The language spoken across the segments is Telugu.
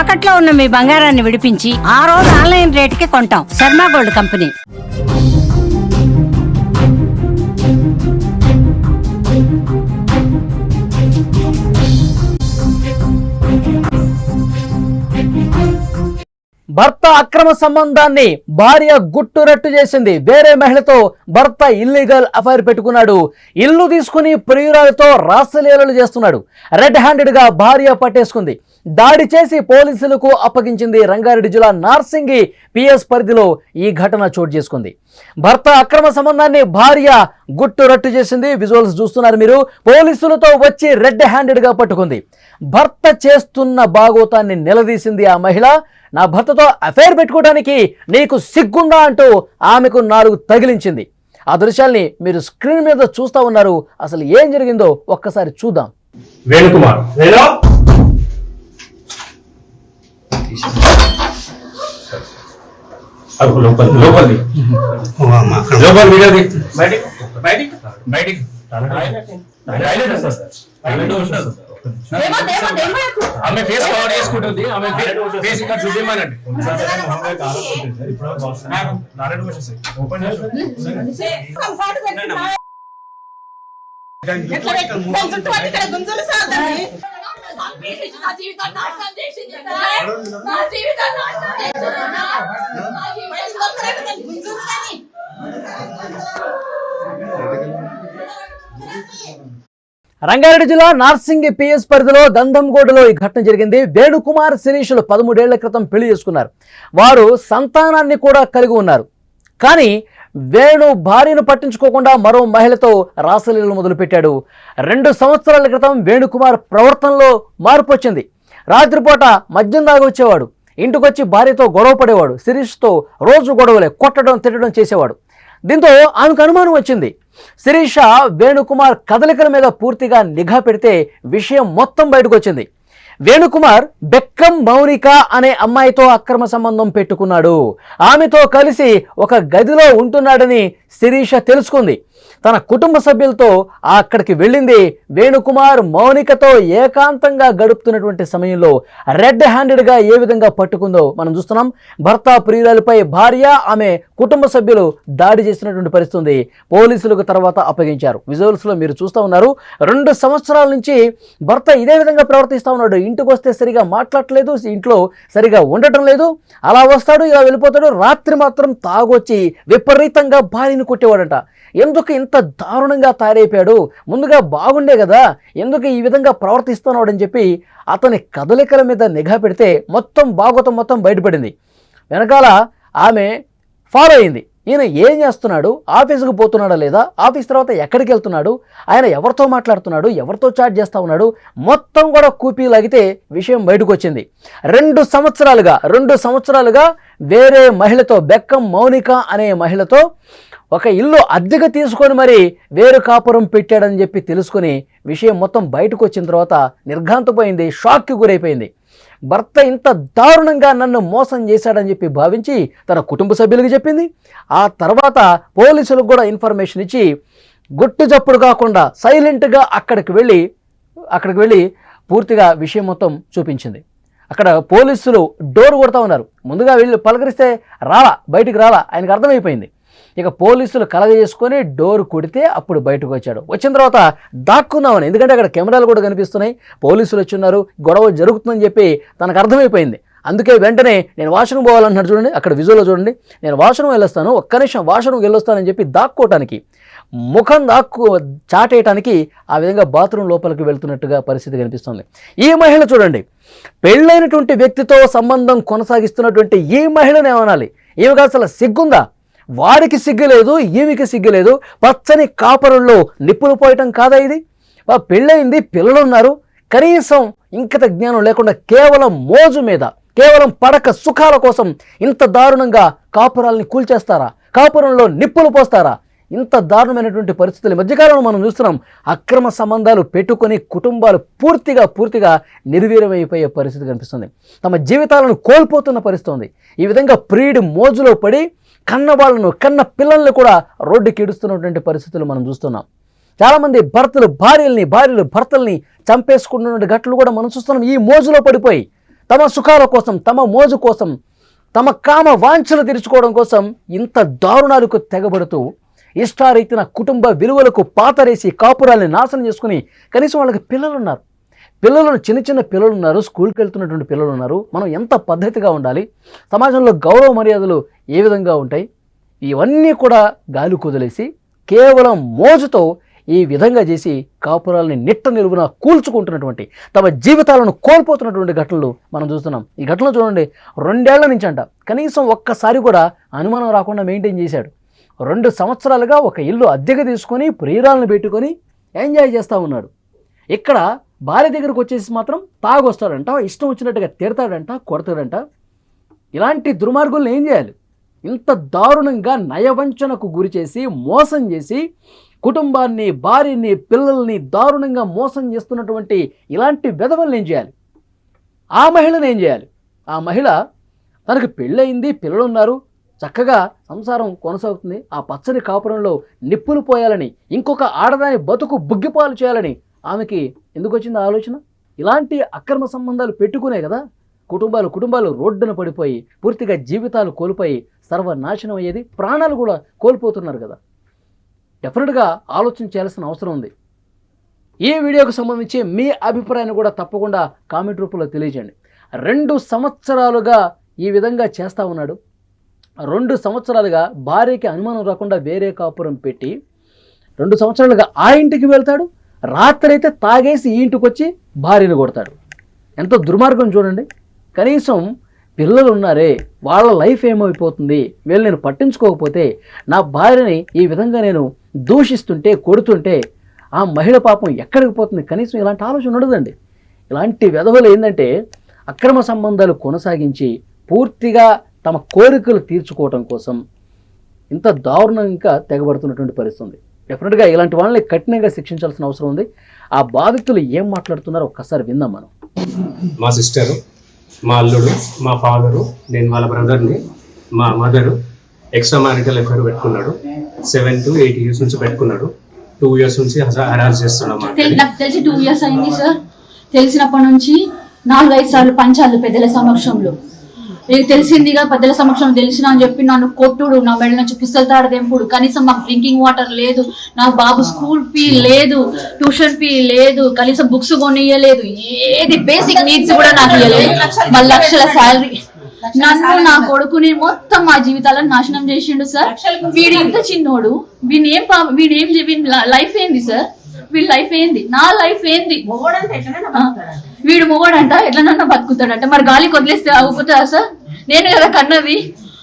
తాకట్లో ఉన్న మీ బంగారాన్ని విడిపించి ఆ రోజు ఆన్లైన్ రేటుకి కొంటాం. Sharma gold company. భర్త అక్రమ సంబంధాన్ని భార్య గుట్టురట్టు చేసింది. వేరే మహిళతో భర్త ఇల్లీగల్ అఫైర్ పెట్టుకున్నాడు. ఇల్లు తీసుకుని ప్రియురాలతో రాసలీలలు చేస్తున్నాడు. రెడ్ హ్యాండెడ్గా భార్య పట్టేసుకుంది. దాడి చేసి పోలీసులకు అప్పగించింది రంగారెడ్డి జిల్లా నార్సింగి పిఎస్ పరిధిలో ఈ ఘటన చోటు చేసుకుంది. భర్త అక్రమ సంబంధాన్ని భార్య గుట్టు రట్టు చేసింది. విజువల్స్ చూస్తున్నారు మీరు. పోలీసులతో వచ్చి రెడ్ హ్యాండెడ్గా పట్టుకుంది. భర్త చేస్తున్న బాగోతాన్ని నిలదీసింది ఆ మహిళ. నా భర్తతో అఫైర్ పెట్టుకోవడానికి నీకు సిగ్గుందా అంటూ ఆమెకు నాలుగు తగిలించింది. ఆ దృశ్యాల్ని మీరు స్క్రీన్ మీద చూస్తా ఉన్నారు. అసలు ఏం జరిగిందో ఒక్కసారి చూద్దాం. వేణుకుమార్. వేణు అడుగు లోపల లోపలిది లోపల వీడియోది బయటికి బయటికి బయటికి టాయిలెట్ వస్తుంది సార్. టాయిలెట్ వస్తుంది సార్. ఆమె ఫేస్ కవర్ చేసుకుంటుంది ఆమె ఫేస్ ఇక్కడ చూపించమనండి నా జీవితాన్ని నాశనం పంపించి నా జీవితాన్ని నాశనం చేసింది నా జీవితాన్ని గుంజులని రంగారెడ్డి జిల్లా నార్సింగ్ పిఎస్ పరిధిలో దందంగోడలో ఈ ఘటన జరిగింది. వేణుకుమార్ శిరీషులు పదమూడేళ్ళ క్రితం పెళ్ళి చేసుకున్నారు. వారు సంతానాన్ని కూడా కలిగి ఉన్నారు. కానీ వేణు భార్యను పట్టించుకోకుండా మరో మహిళతో రాసలీలలు మొదలుపెట్టాడు. రెండు సంవత్సరాల క్రితం వేణుకుమార్ ప్రవర్తనలో మార్పు వచ్చింది. రాత్రిపూట మద్యం దాగి వచ్చేవాడు ఇంటికొచ్చి భార్యతో గొడవ పడేవాడు. శిరీష్తో రోజు గొడవలే కొట్టడం తిట్టడం చేసేవాడు. దీంతో ఆమెకు అనుమానం వచ్చింది. శిరీష వేణుకుమార్ కదలికల మీద పూర్తిగా నిఘా పెడితే విషయం మొత్తం బయటకు వచ్చింది. వేణుకుమార్ బెక్కం మౌనిక అనే అమ్మాయితో అక్రమ సంబంధం పెట్టుకున్నాడు. ఆమెతో కలిసి ఒక గదిలో ఉంటున్నాడని శిరీష తెలుసుకుంది. తన కుటుంబ సభ్యులతో అక్కడికి వెళ్ళింది వేణుకుమార్ మౌనికతో ఏకాంతంగా గడుపుతున్నటువంటి సమయంలో రెడ్ హ్యాండెడ్గా ఏ విధంగా పట్టుకుందో మనం చూస్తున్నాం. భర్త ప్రియురాలపై భార్య ఆమె కుటుంబ సభ్యులు దాడి చేసినటువంటి పరిస్థితి పోలీసులకు తర్వాత అప్పగించారు. విజువల్స్లో మీరు చూస్తూ ఉన్నారు. రెండు సంవత్సరాల నుంచి భర్త ఇదే విధంగా ప్రవర్తిస్తూ ఉన్నాడు. ఇంటికి వస్తే సరిగా మాట్లాడలేదు ఇంట్లో సరిగా ఉండటం లేదు. అలా వస్తాడు ఇలా వెళ్ళిపోతాడు. రాత్రి మాత్రం తాగొచ్చి విపరీతంగా భార్యను కొట్టేవాడంట. ఎందుకు ఇంత దారుణంగా తయారైపోయాడు? ముందుగా బాగుండే కదా ఎందుకు ఈ విధంగా ప్రవర్తిస్తున్నాడని చెప్పి అతని కదలికల మీద నిఘా పెడితే మొత్తం బాగోతం మొత్తం బయటపడింది. వెనకాల ఆమె ఫాలో అయింది. ఈయన ఏం చేస్తున్నాడు? ఆఫీసుకు పోతున్నాడా లేదా? ఆఫీస్ తర్వాత ఎక్కడికి వెళ్తున్నాడు? ఆయన ఎవరితో మాట్లాడుతున్నాడు? ఎవరితో చాట్ చేస్తా ఉన్నాడు? మొత్తం కూడా కూపీ లాగితే విషయం బయటకు వచ్చింది రెండు సంవత్సరాలుగా రెండు సంవత్సరాలుగా వేరే మహిళతో బెక్కం మౌనిక అనే మహిళతో ఒక ఇల్లు అద్దెకు తీసుకొని మరి వేరు కాపురం పెట్టాడని చెప్పి తెలుసుకుని విషయం మొత్తం బయటకు వచ్చిన తర్వాత నిర్ఘాంతపోయింది షాక్కి గురైపోయింది. భర్త ఇంత దారుణంగా నన్ను మోసం చేశాడని చెప్పి భావించి తన కుటుంబ సభ్యులకు చెప్పింది. ఆ తర్వాత పోలీసులకు కూడా ఇన్ఫర్మేషన్ ఇచ్చి గుట్టు చప్పుడు కాకుండా సైలెంట్గా అక్కడికి వెళ్ళి అక్కడికి వెళ్ళి పూర్తిగా విషయం మొత్తం చూపించింది. అక్కడ పోలీసులు డోర్ కొడతా ఉన్నారు. ముందుగా వెళ్ళి పలకరిస్తే రాలా బయటికి రాలా ఆయనకు అర్థమైపోయింది. ఇక పోలీసులు కలగజేసుకొని డోర్ కొడితే అప్పుడు బయటకు వచ్చాడు. వచ్చిన తర్వాత దాక్కున్నామని ఎందుకంటే అక్కడ కెమెరాలు కూడా కనిపిస్తున్నాయి. పోలీసులు వచ్చి ఉన్నారు గొడవ జరుగుతుందని చెప్పి తనకు అర్థమైపోయింది. అందుకే వెంటనే నేను వాష్రూమ్ పోవాలన్నాడు చూడండి అక్కడ విజువల్లో చూడండి. నేను వాష్రూమ్ వెళ్ళొస్తాను ఒక్క నిమిషం వాష్రూమ్కి వెళ్ళొస్తానని చెప్పి దాక్కోవటానికి ముఖం దాక్కు చాటేయటానికి ఆ విధంగా బాత్రూమ్ లోపలికి వెళ్తున్నట్టుగా పరిస్థితి కనిపిస్తుంది. ఈ మహిళ చూడండి పెళ్ళైనటువంటి వ్యక్తితో సంబంధం కొనసాగిస్తున్నటువంటి ఈ మహిళను ఏమనాలి? ఈమెకు అసలు సిగ్గుందా? వాడికి సిగ్గులేదు ఈమెకి సిగ్గులేదు పచ్చని కాపరుల్లో నిప్పులు పోయటం కాదా ఇది? పెళ్ళైంది పెళ్ళయింది పిల్లలు ఉన్నారు కనీసం ఇంకత జ్ఞానం లేకుండా కేవలం మోజు మీద కేవలం పడక సుఖాల కోసం ఇంత దారుణంగా కాపురాల్ని కూల్చేస్తారా? కాపురంలో నిప్పులు పోస్తారా? ఇంత దారుణమైనటువంటి పరిస్థితులు మధ్యకాలంలో మనం చూస్తున్నాం అక్రమ సంబంధాలు పెట్టుకొని కుటుంబాలు పూర్తిగా పూర్తిగా నిర్వీర్యమైపోయే పరిస్థితి కనిపిస్తుంది. తమ జీవితాలను కోల్పోతున్న పరిస్థితి ఉంది. ఈ విధంగా ప్రియుడి మోజులో పడి కన్న వాళ్ళను కన్న పిల్లల్ని కూడా రోడ్డుకి ఇడుస్తున్నటువంటి పరిస్థితులు మనం చూస్తున్నాం. చాలామంది భర్తలు భార్యల్ని భార్యలు భర్తల్ని చంపేసుకుంటున్న ఘటనలు కూడా మనం చూస్తున్నాం. ఈ మోజులో పడిపోయి తమ సుఖాల కోసం తమ మోజు కోసం తమ కామ వాంఛలు తీర్చుకోవడం కోసం ఇంత దారుణాలకు తెగబడుతూ ఇష్టారీతిన కుటుంబ విలువలకు పాతరేసి కాపురాల్ని నాశనం చేసుకుని కనీసం వాళ్ళకి పిల్లలు పిల్లలు చిన్న చిన్న పిల్లలు ఉన్నారు స్కూల్కి వెళ్తున్నటువంటి పిల్లలు ఉన్నారు. మనం ఎంత పద్ధతిగా ఉండాలి? సమాజంలో గౌరవ మర్యాదలు ఏ విధంగా ఉంటాయి? ఇవన్నీ కూడా గాలి కుదిలేసి కేవలం మోజుతో ఈ విధంగా చేసి కాపురాలని నిట్ట నిలువున కూల్చుకుంటున్నటువంటి తమ జీవితాలను కోల్పోతున్నటువంటి ఘటనలు మనం చూస్తున్నాం. ఈ ఘటనలు చూడండి. రెండేళ్ళ నుంచి అంట కనీసం ఒక్కసారి కూడా అనుమానం రాకుండా మెయింటైన్ చేశాడు. రెండు సంవత్సరాలుగా ఒక ఇల్లు అద్దెకు తీసుకొని ప్రియురాలను పెట్టుకొని ఎంజాయ్ చేస్తూ ఉన్నాడు. ఇక్కడ భార్య దగ్గరకు వచ్చేసి మాత్రం తాగొస్తాడంట ఇష్టం వచ్చినట్టుగా తిడతాడంట కొడతాడంట. ఇలాంటి దుర్మార్గులను ఏం చేయాలి? ఇంత దారుణంగా నయవంచనకు గురి చేసి మోసం చేసి కుటుంబాన్ని భార్యని పిల్లల్ని దారుణంగా మోసం చేస్తున్నటువంటి ఇలాంటి వెధవల్ని ఏం చేయాలి? ఆ మహిళను ఏం చేయాలి? ఆ మహిళ తనకు పెళ్ళయింది పిల్లలు ఉన్నారు చక్కగా సంసారం కొనసాగుతుంది ఆ పచ్చని కాపురంలో నిప్పులు పోయాలని ఇంకొక ఆడదాని బతుకు బుగ్గిపాలు చేయాలని ఆమెకి ఎందుకు వచ్చింది ఆ ఆలోచన? ఇలాంటి అక్రమ సంబంధాలు పెట్టుకునే కదా? కుటుంబాలు కుటుంబాలు రోడ్డున పడిపోయి పూర్తిగా జీవితాలు కోల్పోయి సర్వనాశనం అయ్యేది ప్రాణాలు కూడా కోల్పోతున్నారు కదా. డెఫినెట్గా ఆలోచన చేయాల్సిన అవసరం ఉంది. ఈ వీడియోకు సంబంధించి మీ అభిప్రాయాన్ని కూడా తప్పకుండా కామెంట్ రూపంలో తెలియజేయండి. రెండు సంవత్సరాలుగా ఈ విధంగా చేస్తూ ఉన్నాడు. రెండు సంవత్సరాలుగా భార్యకి అనుమానం రాకుండా వేరే కాపురం పెట్టి రెండు సంవత్సరాలుగా ఆ ఇంటికి వెళ్తాడు రాత్రి అయితే తాగేసి ఈ ఇంటికి వచ్చి భార్యను కొడతాడు. ఎంత దుర్మార్గం చూడండి. కనీసం పిల్లలు ఉన్నారే వాళ్ళ లైఫ్ ఏమైపోతుంది వీళ్ళు నేను పట్టించుకోకపోతే నా భార్యని ఈ విధంగా నేను దూషిస్తుంటే కొడుతుంటే ఆ మహిళ పాపం ఎక్కడికి పోతుంది? కనీసం ఇలాంటి ఆలోచన ఉండదండి. ఇలాంటి విధవలు ఏంటంటే అక్రమ సంబంధాలు కొనసాగించి పూర్తిగా తమ కోరికలు తీర్చుకోవటం కోసం ఇంత దారుణంగా తెగబడుతున్నటువంటి పరిస్థితి డెఫినెట్గా ఇలాంటి వాళ్ళని కఠినంగా శిక్షించాల్సిన అవసరం ఉంది. ఆ బాధితులు ఏం మాట్లాడుతున్నారో ఒక్కసారి విందాం మనం. మా సిస్టరు మా అల్లుడు మా ఫాదరు నేను వాళ్ళ బ్రదర్ని మా మదరు ఎక్స్ట్రా మ్యారిటల్ ఎఫైర్ పెట్టుకున్నాడు. సెవెన్ టు ఎయిట్ ఇయర్స్ నుంచి పెట్టుకున్నాడు. టూ ఇయర్స్ నుంచి హరాస్ చేస్తున్నాం నాకు తెలిసి టూ ఇయర్స్ అయింది సార్. తెలిసినప్పటి నుంచి నాలుగైదు సార్లు పంచాలు పెద్దల సమక్షంలో. నీకు తెలిసిందిగా పెద్దల సమక్షంలో తెలిసిన అని చెప్పి నన్ను కొట్టుడు నా మెడ నుంచి పిస్తలు తాడదెంపుడు కనీసం మాకు డ్రింకింగ్ వాటర్ లేదు నా బాబు స్కూల్ ఫీ లేదు ట్యూషన్ ఫీ లేదు కనీసం బుక్స్ కొనియలేదు ఏది బేసిక్ నీడ్స్ కూడా నాకు ఇవ్వలేదు మళ్ళీ లక్షల శాలరీ నన్ను నా కొడుకుని మొత్తం మా జీవితాలను నాశనం చేసిండు సార్. వీడు ఇంత చిన్నోడు? వీని ఏం వీడు ఏం వీని లైఫ్ ఏంది సార్? వీడి లైఫ్ ఏంది? నా లైఫ్ ఏంది? వీడు మొగడంట ఎట్లనన్నా బతుకుతాడంట. మరి గాలికి వదిలేస్తే అవుతుందా సార్? నేను కదా కన్నది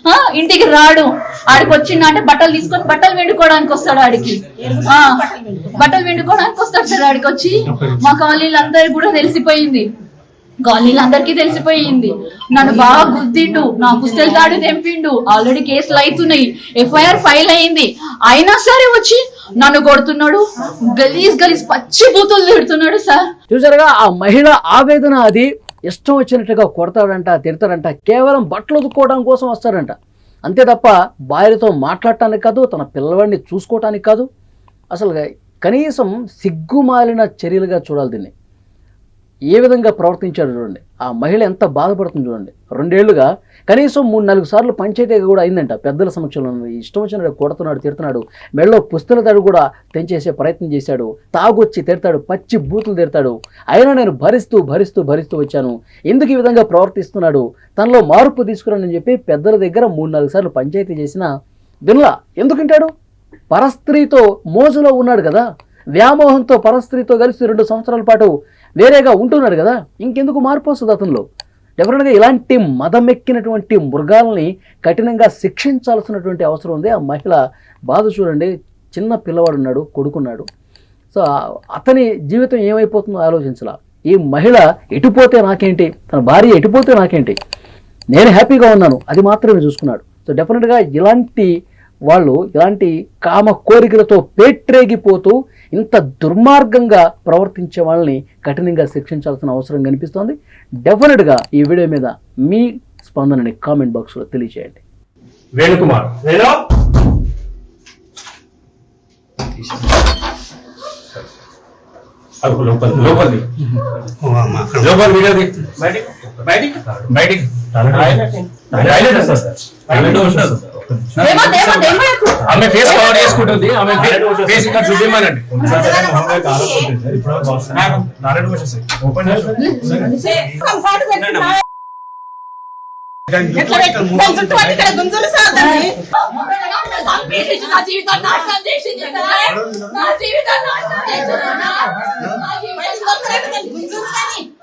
ఆ, ఇంటికి రాడు. ఆడికి వచ్చిండ అంటే బట్టలు తీసుకొని బట్టలు వెండుకోవడానికి వస్తాడు ఆడికి. ఆ, బట్టలు వెండుకోవడానికి వస్తాడు సార్ ఆడికి వచ్చి. మా కాలనీలందరికి కూడా తెలిసిపోయింది. కాలనీలందరికీ తెలిసిపోయింది. నన్ను బాగా గుద్దిండు నా పుస్తల తాడు తెంపిండు. ఆల్రెడీ కేసులు అవుతున్నాయి. ఎఫ్ఐఆర్ ఫైల్ అయింది. అయినా సరే వచ్చి నన్ను కొడుతున్నాడు. గలీజ్ గలీజ్ పచ్చి బూతులు తిడుతున్నాడు సార్. చూసారుగా ఆ మహిళ ఆవేదన అది ఇష్టం వచ్చినట్టుగా కొడతాడంట తిడతాడంట కేవలం బట్టలు ఉతుక్కోవడం కోసం వస్తాడంట. అంతే తప్ప భార్యతో మాట్లాడటానికి కాదు తన పిల్లవాడిని చూసుకోవటానికి కాదు. అసలు కనీసం సిగ్గుమాలిన చర్యలుగా చూడాలి దీన్ని. ఏ విధంగా ప్రవర్తించాడు చూడండి. ఆ మహిళ ఎంత బాధపడుతుంది చూడండి. రెండేళ్ళుగా కనీసం మూడు నాలుగు సార్లు పంచాయతీగా కూడా అయిందంట. పెద్దల సమక్షంలో ఇష్టం వచ్చినాడు కొడుతున్నాడు తిడుతున్నాడు. మెడలో పుస్తల తడు కూడా తెంచేసే ప్రయత్నం చేశాడు. తాగొచ్చి తిడతాడు పచ్చి బూతులు తిడతాడు. అయినా నేను భరిస్తూ భరిస్తూ భరిస్తూ వచ్చాను. ఎందుకు ఈ విధంగా ప్రవర్తిస్తున్నాడు? తనలో మార్పు తీసుకురానని చెప్పి పెద్దల దగ్గర మూడు నాలుగు సార్లు పంచాయతీ చేసిన వినలా ఎందుకు పరస్త్రీతో మోజులో ఉన్నాడు కదా. వ్యామోహంతో పరస్త్రీతో కలిసి రెండు సంవత్సరాల పాటు వేరేగా ఉంటున్నాడు కదా ఇంకెందుకు మార్పు వస్తుంది అతనిలో? డెఫినెట్గా ఇలాంటి మదమెక్కినటువంటి మృగాల్ని కఠినంగా శిక్షించాల్సినటువంటి అవసరం ఉంది. ఆ మహిళ బాధ చూడండి చిన్న పిల్లవాడు ఉన్నాడు కొడుకున్నాడు. సో అతని జీవితం ఏమైపోతుందో ఆలోచించాల. ఈ మహిళ ఎటుపోతే నాకేంటి? తన భార్య ఎటుపోతే నాకేంటి? నేను హ్యాపీగా ఉన్నాను అది మాత్రమే చూసుకున్నాడు. సో డెఫినెట్గా ఇలాంటి వాళ్ళు ఇలాంటి కామ కోరికలతో పేట్రేగిపోతూ ఇంత దుర్మార్గంగా ప్రవర్తించే వాళ్ళని కఠినంగా శిక్షించాల్సిన అవసరం కనిపిస్తోంది. డెఫినెట్గా ఈ వీడియో మీద మీ స్పందనని కామెంట్ బాక్స్లో తెలియజేయండి వేణుకుమార్ వేణు? అది లోపల లోపలిది. లోపల వీడియో బయటికి బయటికి. బయటికి. టాయిలెట్ వస్తుంది సార్. ఆమె ఫేస్ కవర్ చేసుకుంటుంది ఆమె ఫేస్ ఇక్కడ చూపించమనండి నా జీవితాన్ని నాశనం చేసింది సార్. నా జీవితాన్ని నాశనం చేసింది సార్. నా జీవితాన్ని నాశనం చేసింది.